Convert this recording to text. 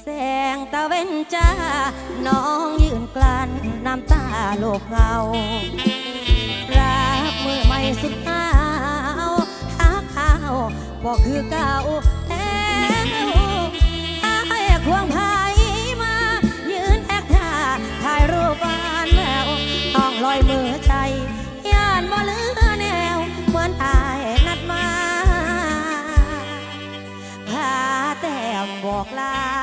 แสงตะเวนจ้า น้องยืนกลั้นน้ำตาโลบเงารักมือใหม่สุดหนาวหาข้าวบอกคือเก่า เหลอยมือใจย่านบ่เหลือแนว เหมือนอายนัดมาพาแต้มบอกลา